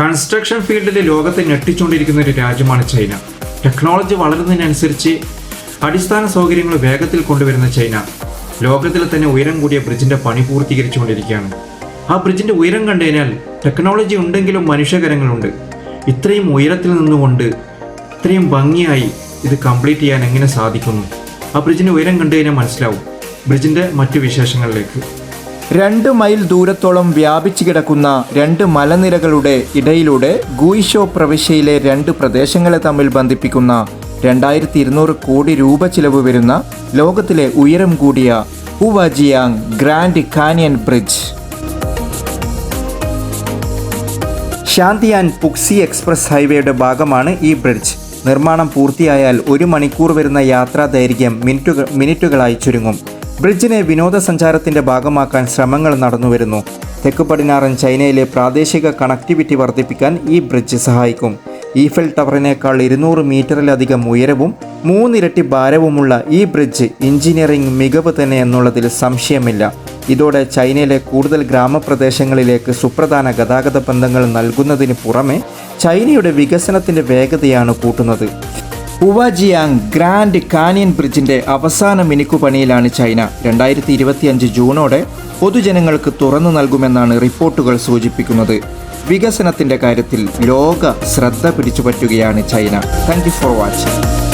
Construction ഫീൽഡിൽ ലോകത്തെ ഞെട്ടിച്ചുകൊണ്ടിരിക്കുന്ന ഒരു രാജ്യമാണ് ചൈന. ടെക്നോളജി വളരുന്നതിനനുസരിച്ച് അടിസ്ഥാന സൗകര്യങ്ങൾ വേഗത്തിൽ കൊണ്ടുവരുന്ന ചൈന. ലോകത്തിൽ തന്നെ ഉയരം കൂടിയ ബ്രിഡ്ജിന്റെ പണി പൂർത്തീകരിച്ചുകൊണ്ടിരിക്കുകയാണ്. ആ ബ്രിഡ്ജിന്റെ ഉയരം കണ്ടുകഴിഞ്ഞാൽ ടെക്നോളജി ഉണ്ടെങ്കിലും മനുഷ്യകരങ്ങളുണ്ട്. ഇത്രയും ഉയരത്തിൽ നിന്നുകൊണ്ട് ഇത്രയും ഭംഗിയായി ഇത് കംപ്ലീറ്റ് ചെയ്യാൻ എങ്ങനെ സാധിക്കുന്നു? ആ ബ്രിഡ്ജിന്റെ ഉയരം കണ്ടു കഴിഞ്ഞാൽ മനസ്സിലാവും. ബ്രിഡ്ജിന്റെ മറ്റു വിശേഷങ്ങളിലേക്ക്. രണ്ട് മൈൽ ദൂരത്തോളം വ്യാപിച്ചു കിടക്കുന്ന രണ്ട് മലനിരകളുടെ ഇടയിലൂടെ ഗൂയിഷോ പ്രവിശ്യയിലെ രണ്ട് പ്രദേശങ്ങളെ തമ്മിൽ ബന്ധിപ്പിക്കുന്ന രണ്ടായിരത്തി ഇരുന്നൂറ് കോടി രൂപ ചിലവ് വരുന്ന ലോകത്തിലെ ഉയരം കൂടിയ Huajiang grand canyon bridge. ശാന്തിയാൻ പുക്സി express ഹൈവേയുടെ ഭാഗമാണ് ഈ ബ്രിഡ്ജ്. നിർമ്മാണം പൂർത്തിയായാൽ ഒരു മണിക്കൂർ വരുന്ന യാത്രാ ദൈർഘ്യം മിനിറ്റുകൾ മിനിറ്റുകളായി ചുരുങ്ങും. ബ്രിഡ്ജിനെ വിനോദസഞ്ചാരത്തിന്റെ ഭാഗമാക്കാൻ ശ്രമങ്ങൾ നടന്നുവരുന്നു. തെക്ക് പടിഞ്ഞാറൻ ചൈനയിലെ പ്രാദേശിക കണക്ടിവിറ്റി വർദ്ധിപ്പിക്കാൻ ഈ ബ്രിഡ്ജ് സഹായിക്കും. ഈഫൽ ടവറിനേക്കാൾ ഇരുന്നൂറ് മീറ്ററിലധികം ഉയരവും മൂന്നിരട്ടി ഭാരവുമുള്ള ഈ ബ്രിഡ്ജ് എഞ്ചിനീയറിംഗ് മികവ് തന്നെ എന്നുള്ളതിൽ സംശയമില്ല. ഇതോടെ ചൈനയിലെ കൂടുതൽ ഗ്രാമപ്രദേശങ്ങളിലേക്ക് സുപ്രധാന ഗതാഗത ബന്ധങ്ങൾ നൽകുന്നതിന് പുറമെ ചൈനയുടെ വികസനത്തിന്റെ വേഗതയാണ് കൂട്ടുന്നത്. ഹുവാജിയാങ് ഗ്രാൻഡ് കാനിയൻ ബ്രിഡ്ജിന്റെ അവസാന മിനുക്കുപണിയിലാണ് ചൈന. രണ്ടായിരത്തി ഇരുപത്തിയഞ്ച് ജൂണോടെ പൊതുജനങ്ങൾക്ക് തുറന്നു നൽകുമെന്നാണ് റിപ്പോർട്ടുകൾ സൂചിപ്പിക്കുന്നത്. വികസനത്തിന്റെ കാര്യത്തിൽ ലോക ശ്രദ്ധ പിടിച്ചുപറ്റുകയാണ് ചൈന. Thank for watching